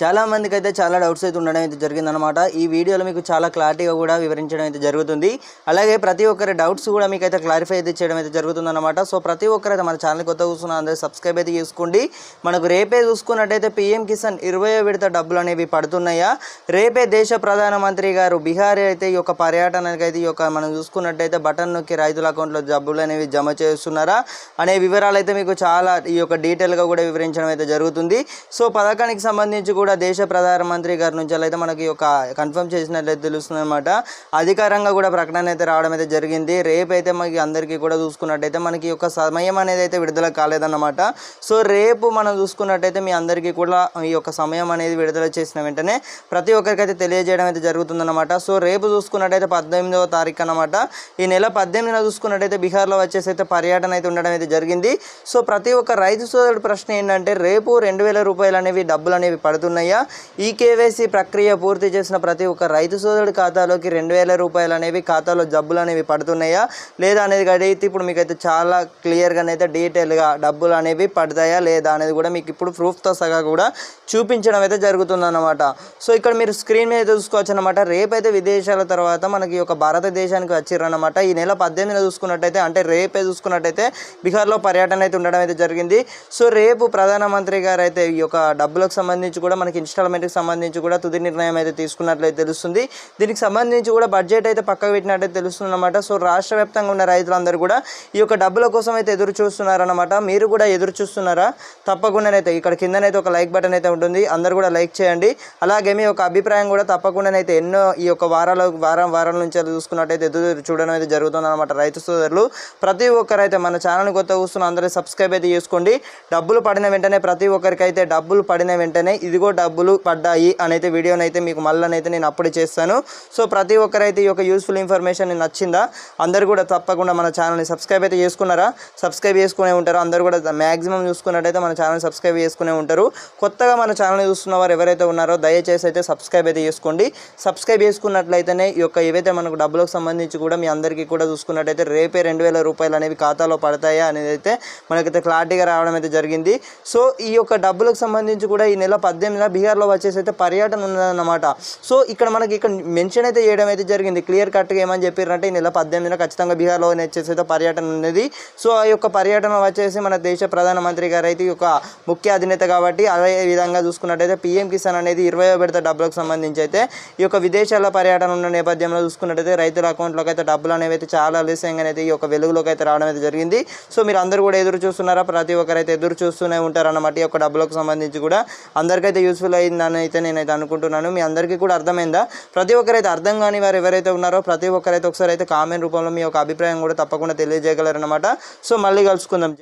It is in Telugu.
చాలా మందికి అయితే చాలా డౌట్స్ అయితే ఉండడం అయితే జరిగిందనమాట ఈ వీడియోలో మీకు చాలా క్లారిటీగా కూడా వివరించడం అయితే జరుగుతుంది. అలాగే ప్రతి ఒక్కరి డౌట్స్ కూడా మీకు అయితే క్లారిఫై అయితే చేయడం అయితే జరుగుతుందన్నమాట. సో ప్రతి ఒక్కరైతే మన ఛానల్ కొత్త కూర్చున్న అందరూ సబ్స్క్రైబ్ అయితే చేసుకోండి. మనకు రేపే చూసుకున్నట్టయితే పీఎం కిసాన్ ఇరవై విడత డబ్బులు అనేవి పడుతున్నాయా? రేపే దేశ ప్రధానమంత్రి గారు బీహార్ అయితే ఈ యొక్క పర్యటనకి అయితే ఈ యొక్క మనం చూసుకున్నట్టయితే బటన్ నొక్కి రైతుల అకౌంట్లో డబ్బులు అనేవి జమ చేస్తున్నారా? అనే వివరాలు అయితే మీకు చాలా ఈ యొక్క డీటెయిల్గా కూడా వివరించడం అయితే జరుగుతుంది. సో పథకానికి సంబంధించి కూడా దేశ ప్రధానమంత్రి గారి నుంచి అయితే మనకి ఒక కన్ఫర్మ్ చేసినట్లయితే తెలుస్తుంది అనమాట అధికారంగా కూడా ప్రకటన అయితే రావడం అయితే జరిగింది. రేపు అయితే మనకి అందరికీ కూడా చూసుకున్నట్టయితే మనకి ఒక సమయం అనేది అయితే విడుదల కాలేదన్నమాట. సో రేపు మనం చూసుకున్నట్టయితే మీ అందరికీ కూడా ఈ యొక్క సమయం అనేది విడుదల చేసిన వెంటనే ప్రతి ఒక్కరికి అయితే తెలియజేయడం అయితే జరుగుతుందన్నమాట. సో రేపు చూసుకున్నట్టయితే పద్దెనిమిదవ తారీఖు అన్నమాట. ఈ నెల పద్దెనిమిదిన చూసుకున్నట్టయితే బీహార్లో వచ్చేసి అయితే పర్యటన అయితే ఉండడం అయితే జరిగింది. సో ప్రతి ఒక్క రైతు సోదరుడు ప్రశ్న ఏంటంటే రేపు రెండు వేల రూపాయలు అనేవి డబ్బులు అనేవి పడుతున్నాయి ఈ కేవైసీ ప్రక్రియ పూర్తి చేసిన ప్రతి ఒక్క రైతు సోదరుడి ఖాతాలోకి రెండు వేల రూపాయలు అనేవి ఖాతాలో డబ్బులు అనేవి పడుతున్నాయా? లేదా అనేది అడిగితే ఇప్పుడు మీకు అయితే చాలా క్లియర్గా అయితే డీటెయిల్గా డబ్బులు అనేవి పడతాయా లేదా అనేది కూడా మీకు ఇప్పుడు ప్రూఫ్తో సగా కూడా చూపించడం అయితే జరుగుతుందన్నమాట. సో ఇక్కడ మీరు స్క్రీన్ మీద చూసుకోవచ్చు అనమాట రేపైతే విదేశాల తర్వాత మనకి ఒక భారతదేశానికి వచ్చిర్రనమాట ఈ నెల పద్దెనిమిది చూసుకున్నట్టయితే అంటే రేపే చూసుకున్నట్టయితే బీహార్లో పర్యటన అయితే ఉండడం అయితే జరిగింది. సో రేపు ప్రధానమంత్రి గారు అయితే ఈ యొక్క డబ్బులకు సంబంధించి కూడా మనకి ఇన్స్టాల్మెంట్కి సంబంధించి కూడా తుది నిర్ణయం అయితే తీసుకున్నట్లయితే తెలుస్తుంది. దీనికి సంబంధించి కూడా బడ్జెట్ అయితే పక్కకు పెట్టినట్టయితే తెలుస్తుంది అనమాట సో రాష్ట్ర వ్యాప్తంగా ఉన్న రైతులందరూ కూడా ఈ యొక్క డబ్బుల కోసం అయితే ఎదురు చూస్తున్నారన్నమాట. మీరు కూడా ఎదురు చూస్తున్నారా? తప్పకుండానైతే ఇక్కడ కిందనైతే ఒక లైక్ బటన్ అయితే ఉంటుంది. అందరూ కూడా లైక్ చేయండి. అలాగే మీ యొక్క అభిప్రాయం కూడా తప్పకుండానైతే ఎన్నో ఈ యొక్క వారాల వారం వారాల నుంచి చూసుకున్నట్టయితే ఎదురు చూడడం అయితే జరుగుతుంది అనమాట రైతు సోదరులు. ప్రతి ఒక్కరైతే మన ఛానల్ కొత్త చూస్తున్న అందరూ సబ్స్క్రైబ్ అయితే చేసుకోండి. డబ్బులు పడిన వెంటనే ప్రతి ఒక్కరికైతే డబ్బులు పడిన వెంటనే ఇదిగో డబ్బులు పడ్డాయి అనైతే వీడియోని అయితే మీకు మళ్ళీ నేను అప్పుడే చేస్తాను. సో ప్రతి ఒక్కరైతే ఈ యొక్క యూస్ఫుల్ ఇన్ఫర్మేషన్ నచ్చిందా? అందరూ కూడా తప్పకుండా మన ఛానల్ని సబ్స్క్రైబ్ అయితే చేసుకున్నారా? సబ్స్క్రైబ్ చేసుకునే ఉంటారు? అందరూ కూడా మ్యాక్సిమం చూసుకున్నట్టయితే మన ఛానల్ సబ్స్క్రైబ్ చేసుకునే ఉంటారు. కొత్తగా మన ఛానల్ చూస్తున్న వారు ఎవరైతే ఉన్నారో దయచేసి అయితే సబ్స్క్రైబ్ అయితే చేసుకోండి. సబ్స్క్రైబ్ చేసుకున్నట్లయితేనే ఈ యొక్క ఏవైతే మనకు డబ్బులకు సంబంధించి కూడా మీ అందరికీ కూడా చూసుకున్నట్టయితే రేపే రెండు వేల రూపాయలు అనేవి ఖాతాలో పడతాయా అనేది అయితే మనకైతే క్లారిటీగా రావడం అయితే జరిగింది. సో ఈ యొక్క డబ్బులకు సంబంధించి కూడా ఈ నెల పద్దెనిమిదిన బీహార్లో వచ్చేసి అయితే పర్యటన ఉన్నదన్నమాట. సో ఇక్కడ మనకి ఇక్కడ మెన్షన్ అయితే చేయడం అయితే జరిగింది. క్లియర్ కట్గా ఏమని చెప్పారంటే ఈ నెల పద్దెనిమిదిన ఖచ్చితంగా బీహార్లో వచ్చేసి అయితే పర్యటన ఉన్నది. సో ఆ యొక్క పర్యటన వచ్చేసి మన దేశ ప్రధానమంత్రి గారు అయితే ఒక ముఖ్య అధినేత కాబట్టి అదే విధంగా చూసుకున్నట్టయితే పీఎం కిసాన్ అనేది ఇరవై విడత డబ్బులకు సంబంధించి అయితే ఈ యొక్క విదేశాల పర్యటన ఉన్న నేపథ్యంలో చూసుకున్నట్టయితే రైతుల అకౌంట్లోకి అయితే డబ్బులు అనేవి అయితే చాలా ఆలస్యంగా అయితే ఈ యొక్క వెలుగులోకి అయితే రావడం అయితే జరిగింది. సో మీరు అందరూ కూడా ఎదురు చూస్తున్నారా? ప్రతి ఒక్కరైతే ఎదురు చూస్తూనే ఉంటారన్నమాట ఈ యొక్క డబ్బులకు సంబంధించి కూడా. అందరికైతే యూస్ఫుల్ అయిందని అయితే నేనైతే అనుకుంటున్నాను. మీ అందరికీ కూడా అర్థమైందా? ప్రతి ఒక్కరైతే అర్థం కాని వారు ఎవరైతే ఉన్నారో ప్రతి ఒక్కరైతే ఒకసారి అయితే కామెంట్ రూపంలో మీ యొక్క అభిప్రాయం కూడా తప్పకుండా తెలియజేయగలరనమాట సో మళ్ళీ కలుసుకుందాం.